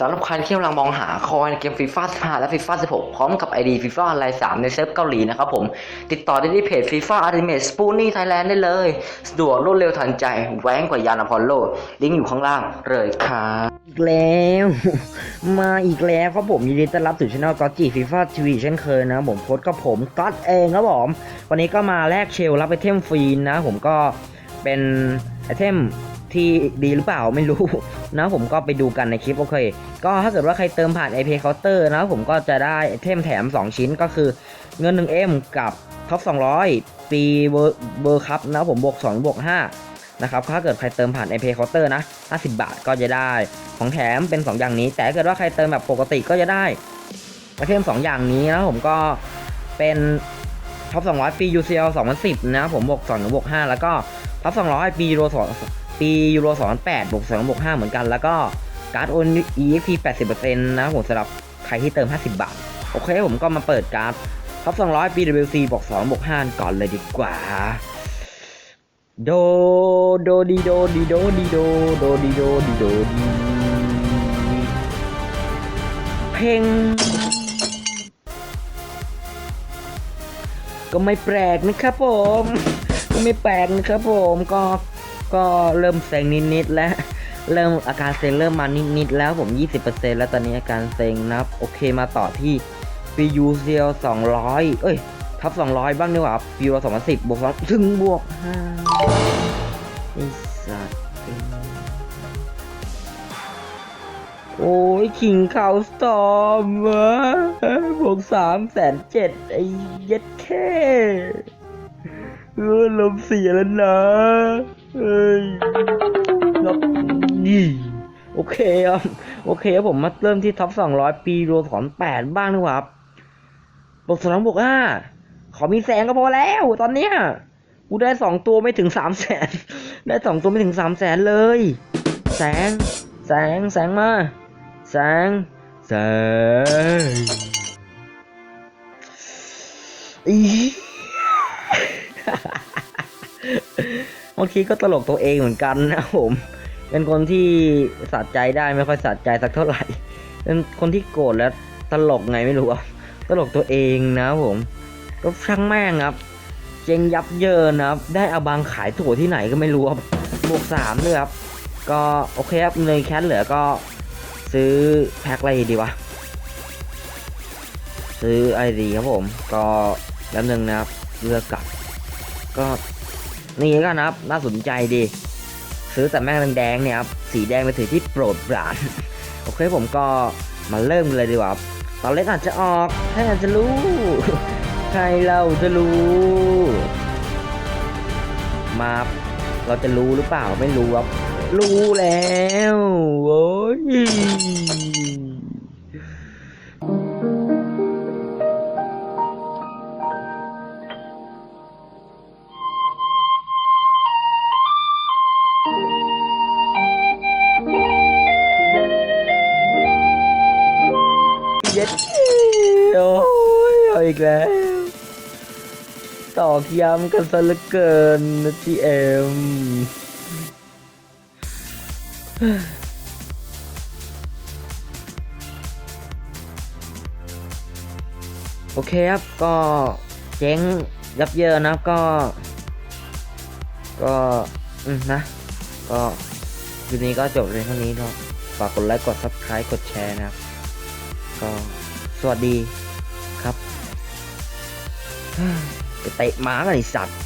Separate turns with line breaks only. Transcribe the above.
สำหรับใครที่กำลังมองหาคอยในเกมฟีฟ่า15 และฟีฟ่า16 พร้อมกับ ID ฟีฟ่าไลน์3ในเซิร์ฟเกาหลีนะครับผม ติดต่อได้ที่เพจฟีฟ่าอัลติเมทสปูนี่ไทยแลนด์ได้เลย สะดวกรวดเร็วทันใจ แว้งกว่ายานอพอลโล ลิงก์อยู่ข้างล่างเลยครับ
อีกแล้ว มาอีกแล้วครับผมยินดีต้อนรับสู่ช่องก็จีฟีฟ่าทีวีเช่นเคยนะผมโพสต์กับผมก็เองครับผม วันนี้ก็มาแลกเชลรับไอเทมฟรีนะ ผมก็เป็นไอเทมที่ดีหรือเปล่าไม่รู้นะผมก็ไปดูกันในคลิปโอเค ก็ถ้าเกิดว่าใครเติมผ่าน IP Counter นะผมก็จะได้ไอเทมแถม 2 ชิ้นก็คือเงิน 1M กับท็อป 200 ปีเบอร์เบอร์คัพนะผมบวก 2 บวก 5 นะครับ ถ้าเกิดใครเติมผ่าน IP Counter นะ 50 บาทก็จะได้ของแถมเป็น 2 อย่างนี้ แต่ถ้าเกิดว่าใครเติมแบบปกติก็จะได้ไอเทม2 อย่างนี้นะผมก็เป็นท็อป 200 ปี UCL 2010 นะผมบวก 2 บวก 5 แล้วก็ท็อป 200 ปียูโร2 ปียูโร2008บวก2บวก5เหมือนกัน แล้วก็การ์ดโอน EXP 80%นะผมสำหรับใครที่เติม 50 บาท โอเคผมก็มาเปิดการ์ดท็อป200ปี WC บวก2บวก5ก่อนเลยดีกว่า โด โดดีโดดีโดดีโด โดดีโดดีโดดี เพลงก็ไม่แปลกนะครับผม ก็ไม่แปลกนะครับผมก็ ก็เริ่มเซ็งนิดๆแล้วเริ่มอาการเซ็งเริ่มมานิดๆแล้วผม 20%แล้วตอนนี้อาการเซ็งนะครับ โอเคมาต่อที่ PU c l 200 เอ้ยทับ 200 บ้างดีกว่า PU 2010 บวก2ถึงบวก5ไอ้สัตว์โอ้ยขิงข่าวสตอมวะบวก3แสนเจ็ดไอ้เย็ดแค่เออลมเสียแล้วนะ เคครับโอเคครับผมมาเริ่มที่ท็อป200ปีโรถอน8บ้างดีกว่าครับบวกสองบวกห้าขอมีแสงก็พอแล้ว ตอนเนี้ยกูได้สองตัวไม่ถึงสามแสนได้สองตัวไม่ถึงสามแสนเลย แสง แสง แสงมา แสง แสงอีบางทีก็ตลกตัวเองเหมือนกันนะผม เป็นคนที่สะใจได้ไม่ค่อยสะใจสักเท่าไหร่ เป็นคนที่โกรธแล้วตลกไงไม่รู้อะตลกตัวเองนะผมก็ช่างแม่งครับ เจงยับเยินนะครับ ได้อาบังขายถั่วที่ไหนก็ไม่รู้ครับบวกสามด้วยครับ ก็โอเคครับเลยแคทเหลือก็ซื้อแพ็คอะไรดีวะ ซื้อไอดีครับผม ก็แล้วหนึ่งนะครับเลือกกลับ ก็นี่ก็นะครับ น่าสนใจดี ซื้อแต่แม่งแดงเนี่ยครับสีแดงเป็นสีที่โปรดปรานโอเคผมก็มาเริ่มเลยดีกว่าตอนเล็กอาจจะออกใครอาจจะรู้ใครเราจะรู้ มาเราจะรู้หรือเปล่าไม่รู้ครับรู้แล้วโอ้ย อีกแล้ว ตอกย้ำกันซะเหลือเกินนะทีเอ็มโอเคครับ ก็เจ๊งยับเยินนะก็ ก็อืมนะ ก็คลิปนี้ก็จบเลยเท่านี้เนาะฝากกดไลค์กด subscribe กดแชร์นะครับ ก็สวัสดีครับ ไปเตะม้ากันไอสัตว์